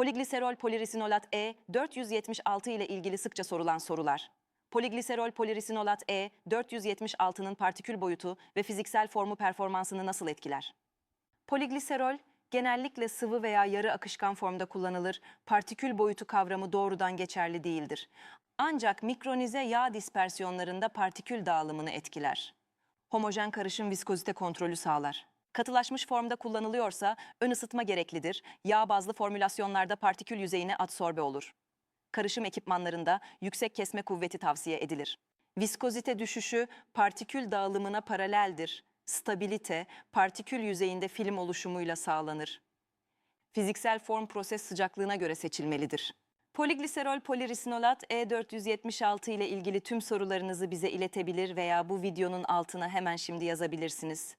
Poligliserol polirisinolat E 476 ile ilgili sıkça sorulan sorular. Poligliserol polirisinolat E 476'nın partikül boyutu ve fiziksel formu performansını nasıl etkiler? Poligliserol genellikle sıvı veya yarı akışkan formda kullanılır. Partikül boyutu kavramı doğrudan geçerli değildir. Ancak mikronize yağ dispersiyonlarında partikül dağılımını etkiler. Homojen karışım viskozite kontrolü sağlar. Katılaşmış formda kullanılıyorsa ön ısıtma gereklidir. Yağ bazlı formülasyonlarda partikül yüzeyine adsorbe olur. Karışım ekipmanlarında yüksek kesme kuvveti tavsiye edilir. Viskozite düşüşü partikül dağılımına paraleldir. Stabilite partikül yüzeyinde film oluşumuyla sağlanır. Fiziksel form proses sıcaklığına göre seçilmelidir. Poligliserol polirisinolat E476 ile ilgili tüm sorularınızı bize iletebilir veya bu videonun altına hemen şimdi yazabilirsiniz.